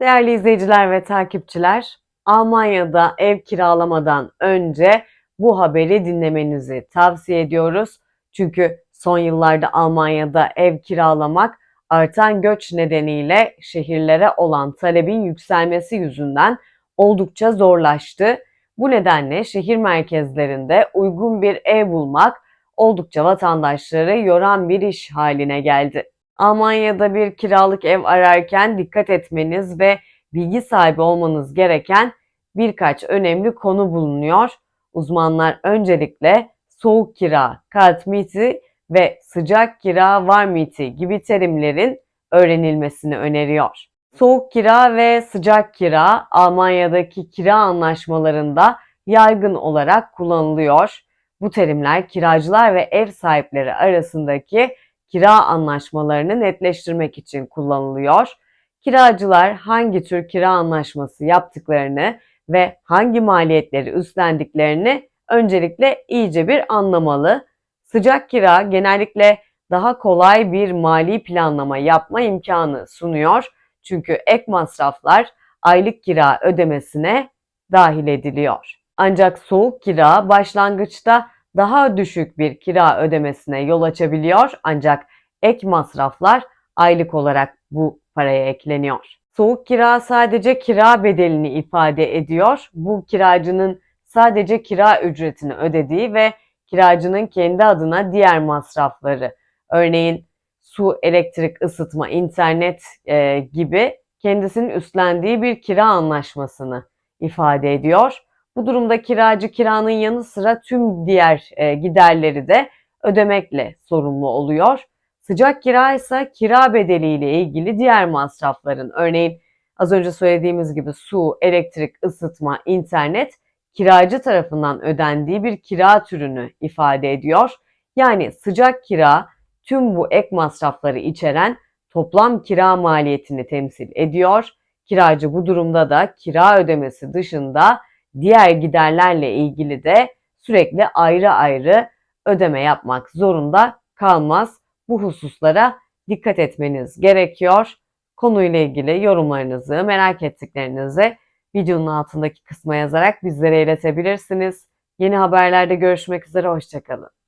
Değerli izleyiciler ve takipçiler, Almanya'da ev kiralamadan önce bu haberi dinlemenizi tavsiye ediyoruz. Çünkü son yıllarda Almanya'da ev kiralamak artan göç nedeniyle şehirlere olan talebin yükselmesi yüzünden oldukça zorlaştı. Bu nedenle şehir merkezlerinde uygun bir ev bulmak oldukça vatandaşları yoran bir iş haline geldi. Almanya'da bir kiralık ev ararken dikkat etmeniz ve bilgi sahibi olmanız gereken birkaç önemli konu bulunuyor. Uzmanlar öncelikle soğuk kira, Kaltmieti ve sıcak kira, Warmieti gibi terimlerin öğrenilmesini öneriyor. Soğuk kira ve sıcak kira Almanya'daki kira anlaşmalarında yaygın olarak kullanılıyor. Bu terimler kiracılar ve ev sahipleri arasındaki kira anlaşmalarını netleştirmek için kullanılıyor. Kiracılar hangi tür kira anlaşması yaptıklarını ve hangi maliyetleri üstlendiklerini öncelikle iyice bir anlamalı. Sıcak kira genellikle daha kolay bir mali planlama yapma imkanı sunuyor. Çünkü ek masraflar aylık kira ödemesine dahil ediliyor. Ancak soğuk kira başlangıçta daha düşük bir kira ödemesine yol açabiliyor ancak ek masraflar aylık olarak bu paraya ekleniyor. Soğuk kira sadece kira bedelini ifade ediyor. Bu kiracının sadece kira ücretini ödediği ve kiracının kendi adına diğer masrafları, örneğin su, elektrik, ısıtma, internet e, gibi kendisinin üstlendiği bir kira anlaşmasını ifade ediyor. Bu durumda kiracı kiranın yanı sıra tüm diğer e, giderleri de ödemekle sorumlu oluyor. Sıcak kira ise kira bedeliyle ilgili diğer masrafların örneğin az önce söylediğimiz gibi su, elektrik, ısıtma, internet kiracı tarafından ödendiği bir kira türünü ifade ediyor. Yani sıcak kira tüm bu ek masrafları içeren toplam kira maliyetini temsil ediyor. Kiracı bu durumda da kira ödemesi dışında diğer giderlerle ilgili de sürekli ayrı ayrı ödeme yapmak zorunda kalmaz. Bu hususlara dikkat etmeniz gerekiyor. Konuyla ilgili yorumlarınızı, merak ettiklerinizi videonun altındaki kısma yazarak bizlere iletebilirsiniz. Yeni haberlerde görüşmek üzere, hoşçakalın.